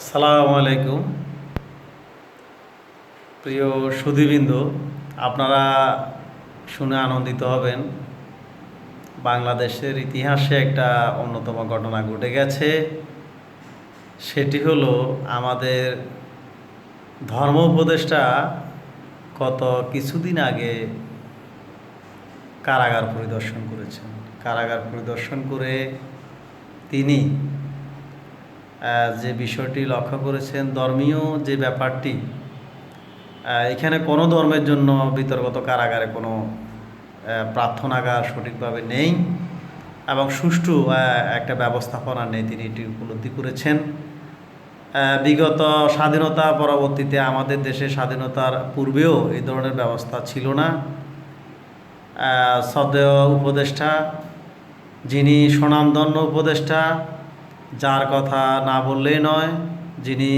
আসসালামু আলাইকুম। প্রিয় সুধীবৃন্দ, আপনারা শুনে আনন্দিত হবেন। বাংলাদেশের ইতিহাসে একটা অন্যতম ঘটনা ঘটে গেছে। সেটি হলো আমাদের ধর্ম উপদেষ্টা গত কিছুদিন আগে কারাগার পরিদর্শন করেছেন। কারাগার পরিদর্শন করে তিনি যে বিষয়টি লক্ষ্য করেছেন, ধর্মীয় যে ব্যাপারটি এখানে কোনো ধর্মের জন্য বিতর্কত কারাগারে কোনো প্রার্থনাগার সঠিকভাবে নেই এবং সুষ্ঠু একটা ব্যবস্থাপনা নেই তিনি এটি উপলব্ধি করেছেন। বিগত স্বাধীনতা পরবর্তীতে আমাদের দেশে স্বাধীনতার পূর্বেও এই ধরনের ব্যবস্থা ছিল না। সদেয় উপদেষ্টা যিনি স্বনামধন্য উপদেষ্টা যার কথা না বললেই নয়, যিনি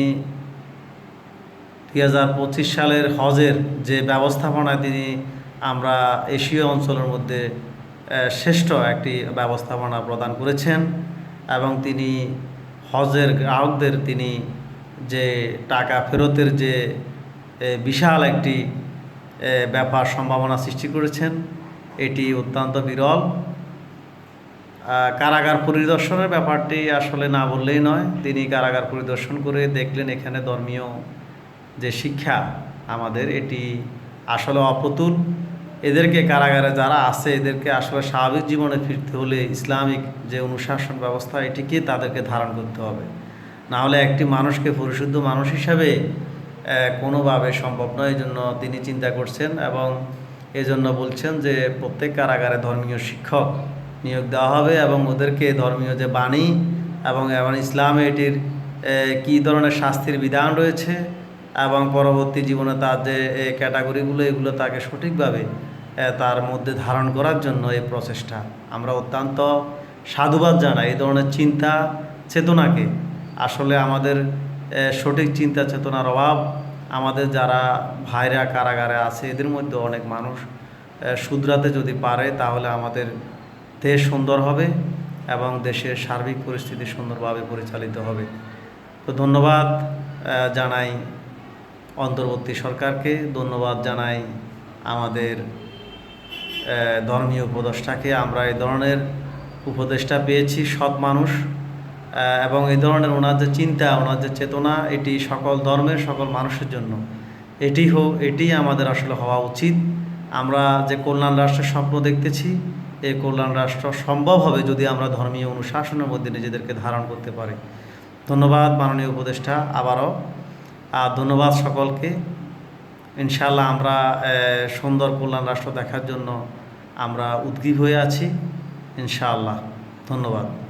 দুই হাজার পঁচিশ সালের হজের যে ব্যবস্থাপনায় তিনি আমরা এশীয় অঞ্চলের মধ্যে শ্রেষ্ঠ একটি ব্যবস্থাপনা প্রদান করেছেন এবং তিনি হজের গ্রাহকদের তিনি যে টাকা ফেরতের যে বিশাল একটি ব্যাপার সম্ভাবনা সৃষ্টি করেছেন, এটি অত্যন্ত বিরল। কারাগার পরিদর্শনের ব্যাপারটি আসলে না বললেই নয়। তিনি কারাগার পরিদর্শন করে দেখলেন এখানে ধর্মীয় যে শিক্ষা আমাদের, এটি আসলে অপ্রতুল এদেরকে কারাগারে যারা আছে, এদেরকে আসলে স্বাভাবিক জীবনে ফিরতে হলে ইসলামিক যে অনুশাসন ব্যবস্থা, এটিকে তাদেরকে ধারণ করতে হবে। না হলে একটি মানুষকে পরিশুদ্ধ মানুষ হিসাবে কোনোভাবে সম্ভব নয়। এই জন্য তিনি চিন্তা করছেন এবং এজন্য বলছেন যে প্রত্যেক কারাগারে ধর্মীয় শিক্ষক নিয়োগ দেওয়া হবে এবং ওদেরকে ধর্মীয় যে বাণী এবং এবং ইসলামে এটির কী ধরনের শাস্তির বিধান রয়েছে এবং পরবর্তী জীবনে তার যে ক্যাটাগরিগুলো, এগুলো তাকে সঠিকভাবে তার মধ্যে ধারণ করার জন্য এই প্রচেষ্টা। আমরা অত্যন্ত সাধুবাদ জানাই এই ধরনের চিন্তা চেতনাকে। আসলে আমাদের সঠিক চিন্তা চেতনার অভাব। আমাদের যারা ভাইরা, কারাগারে আছে, এদের মধ্যে অনেক মানুষ শুধরাতে যদি পারে তাহলে আমাদের দেশ সুন্দর হবে এবং দেশের সার্বিক পরিস্থিতি সুন্দরভাবে পরিচালিত হবে। তো ধন্যবাদ জানাই অন্তর্বর্তী সরকারকে। ধন্যবাদ জানাই আমাদের ধর্মীয় উপদেষ্টাকে। আমরা এই ধরনের উপদেষ্টা পেয়েছি, সৎ মানুষ এবং এই ধরনের ওনার যে চিন্তা, ওনার যে চেতনা, এটি সকল ধর্মের, সকল মানুষের জন্য। এটি হোক এটি আমাদের আসলে হওয়া উচিত। আমরা যে কল্যাণ রাষ্ট্রের স্বপ্ন দেখতেছি এই কল্যাণ রাষ্ট্র সম্ভব হবে যদি আমরা ধর্মীয় অনুশাসনের মধ্যে নিজেদেরকে ধারণ করতে পারি। ধন্যবাদ, মাননীয় উপদেষ্টা, আবারও। আর ধন্যবাদ সকলকে। ইনশাল্লাহ আমরা সুন্দর কল্যাণ রাষ্ট্র দেখার জন্য আমরা উদ্গীব হয়ে আছি। ইনশাআল্লাহ। ধন্যবাদ।